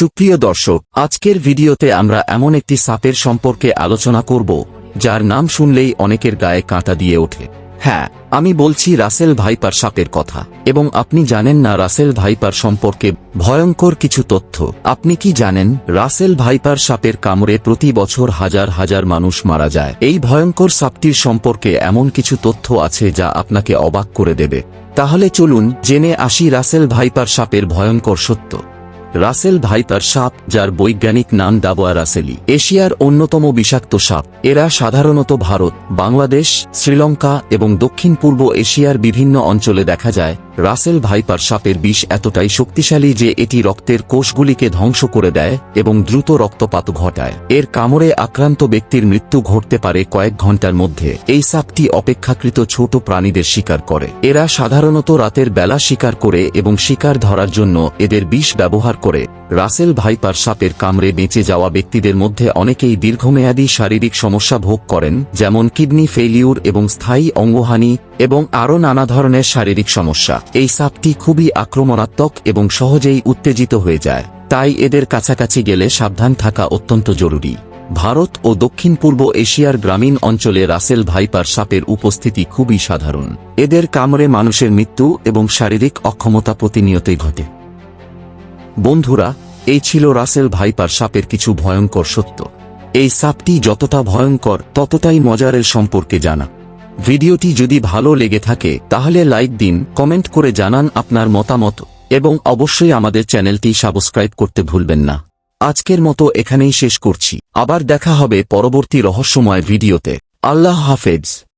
সুপ্রিয় দর্শক, আজকের ভিডিওতে আমরা এমন একটি সাপের সম্পর্কে আলোচনা করব, যার নাম শুনলেই অনেকের গায়ে কাঁটা দিয়ে ওঠে। হ্যাঁ আমি বলছি রাসেল ভাইপার সাপের কথা, এবং আপনি জানেন না রাসেল ভাইপার সম্পর্কে ভয়ঙ্কর কিছু তথ্য। আপনি কি জানেন, রাসেল ভাইপার সাপের কামড়ে প্রতি বছর হাজার হাজার মানুষ মারা যায়। এই ভয়ঙ্কর সাপটির সম্পর্কে এমন কিছু তথ্য আছে যা আপনাকে অবাক করে দেবে। তাহলে চলুন জেনে আসি রাসেল ভাইপার সাপের ভয়ঙ্কর সত্য। রাসেল ভাই তার সাপ, যার বৈজ্ঞানিক নাম ডাবোয়া রাসেলি। এশিয়ার অন্যতম বিষাক্ত সাপ। এরা সাধারণত ভারত, বাংলাদেশ, শ্রীলঙ্কা এবং দক্ষিণ পূর্ব এশিয়ার বিভিন্ন অঞ্চলে দেখা যায় রাসেল ভাইপার সাপের বিষ এতটাই শক্তিশালী যে এটি রক্তের কোষগুলিকে ধ্বংস করে দেয় এবং দ্রুত রক্তপাত ঘটায়। এর কামড়ে আক্রান্ত ব্যক্তির মৃত্যু ঘটতে পারে কয়েক ঘণ্টার মধ্যে। এই সাপটি অপেক্ষাকৃত ছোট প্রাণীদের শিকার করে। এরা সাধারণত রাতের বেলা শিকার করে এবং শিকার ধরার জন্য এদের বিষ ব্যবহার করে। রাসেল ভাইপার সাপের কামড়ে বেঁচে যাওয়া ব্যক্তিদের মধ্যে অনেকেই দীর্ঘমেয়াদী শারীরিক সমস্যা ভোগ করেন, যেমন কিডনি ফেলিউর এবং স্থায়ী অঙ্গহানি এবং আরও নানা ধরনের শারীরিক সমস্যা। এই সাপটি খুবই আক্রমণাত্মক এবং সহজেই উত্তেজিত হয়ে যায়। তাই এদের কাছাকাছি গেলে সাবধান থাকা অত্যন্ত জরুরি। ভারত ও দক্ষিণ পূর্ব এশিয়ার গ্রামীণ অঞ্চলে রাসেল ভাইপার সাপের উপস্থিতি খুবই সাধারণ। এদের কামড়ে মানুষের মৃত্যু এবং শারীরিক অক্ষমতা প্রতিনিয়তই ঘটে। বন্ধুরা, এই ছিল রাসেল ভাইপার সাপের কিছু ভয়ঙ্কর সত্য। এই সাপটি যতটা ভয়ঙ্কর, ততটাই মজারের সম্পর্কে জানা। ভিডিওটি যদি ভালো লেগে থাকে, তাহলে লাইক দিন, কমেন্ট করে জানান আপনার মতামত, এবং অবশ্যই আমাদের চ্যানেলটি সাবস্ক্রাইব করতে ভুলবেন না। আজকের মতো এখানেই শেষ করছি। আবার দেখা হবে পরবর্তী রহস্যময় ভিডিওতে। আল্লাহ হাফেজ।